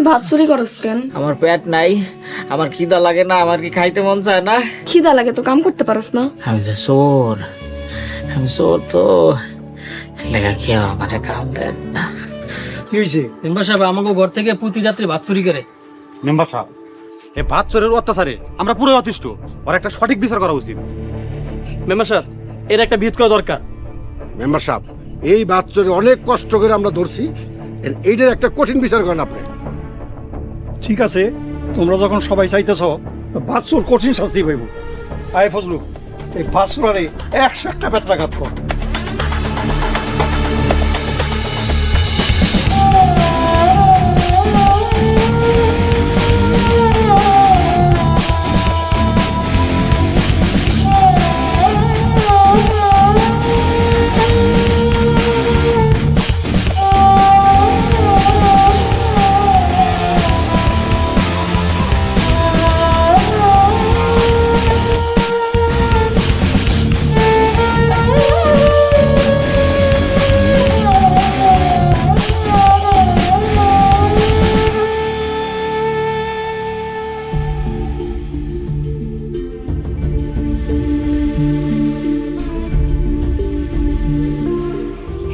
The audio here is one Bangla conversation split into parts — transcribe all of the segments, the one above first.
তুই ভাত চুরি করস কেন? আমার পেট নাই আমার খিদা লাগে না আমার কি খাইতে মন চায় না? খিদা লাগে তো কাম করতে পারস না। আমি যে চোর আমি চোর তো। লেখা খেয়ে আমার কাম দেন? না কি হয়েছে মেম্বার সাহেব আমাকে ঘর থেকে প্রতি রাত্রে ভাত চুরি করে। মেম্বার সাহেব এ ভাত চোরের অত্যাচারে আমরা পুরো অতিষ্ঠ। ওর একটা সঠিক বিচার করা উচিত। মেম্বার সাহেব এর একটা বিহিত করা দরকার। মেম্বার সাহেব এই বাচ্চারে অনেক কষ্ট করে আমরা ধরছি। এর এইটার একটা কঠিন বিচার করেন আপনি। ঠিক আছে, তোমরা যখন সবাই চাইতেছ, তো বাসুর কঠিন শাস্তি পাইব। আয় ফজলু, এই বাসুরারে একশো একটা পেত্রাঘাত কর।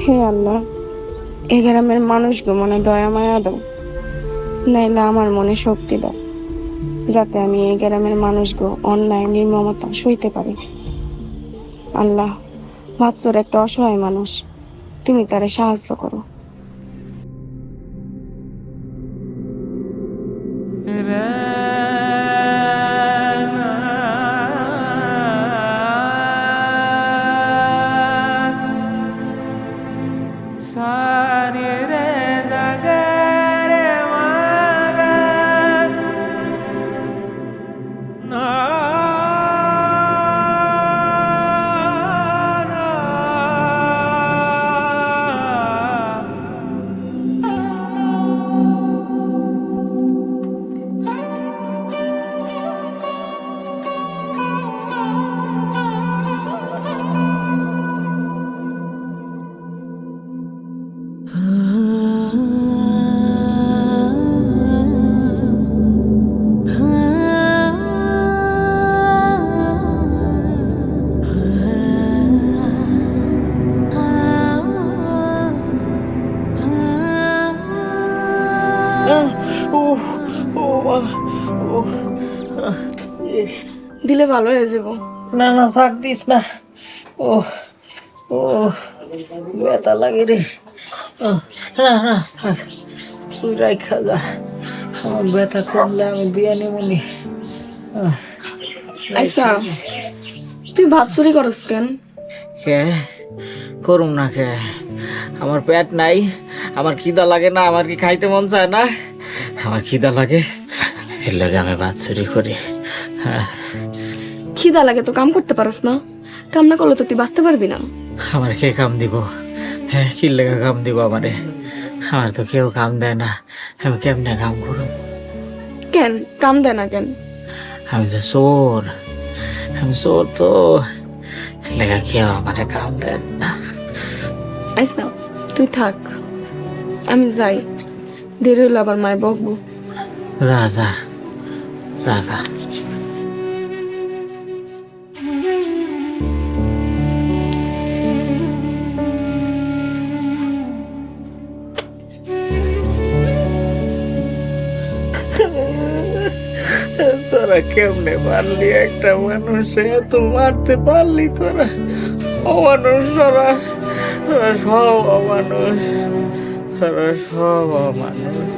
হে আল্লাহ এই গ্রামের মানুষকে মনে দয়া, মায়া দাও। নাইলে আমার মনে শক্তি দাও, যাতে আমি এই গ্রামের মানুষগো অন্যায়, নির্মমতা সইতে পারি। আল্লাহ ভাৎসর একটা অসহায় মানুষ, তুমি তারে সাহায্য করো। time. ও ও মা, ও দিলে ভালো হয়ে যাব। না না থাক দিস না। ও ও ব্যথা লাগে রে। না না থাক তুই রাখা যা। আমার ব্যথা কমলে আমি দিয়ে নিমনি আচ্ছা তুই ভাত চুরি করস কেন? কে? করুম না কে? আমার পেট নাই। আমার খিদা লাগে না আমার কি খাইতে মন চায় না? আমার খিদা লাগে। এর লাগে আমি ভাত চুরি করি। হ্যাঁ। খিদা লাগে তো কাম করতে পারস না। কাম না করলে তো তুই বাঁচতে পারবি না। আমার কে কাম দিব? হ্যাঁ কি লেগে কাম দিব আমারে? আমার তো কেউ কাম দেয় না। আমি কেমনে কাম করব কেন? কাম দেয় না কেন? আমি যে চোর। আমি চোর তো। লেগে কেউ আমারে কাম দেয় না। আচ্ছা তুই থাক। আমি যাই। দেরি হলে আবার মায় বকবো। যা যা জাগা। তোরা কেমনে পারলি একটা মানুষ? এত মারতে পারলি তোরা? অমানুষ তোরা? তোরা সব অমানুষ। ছাড়া সব অমানুষ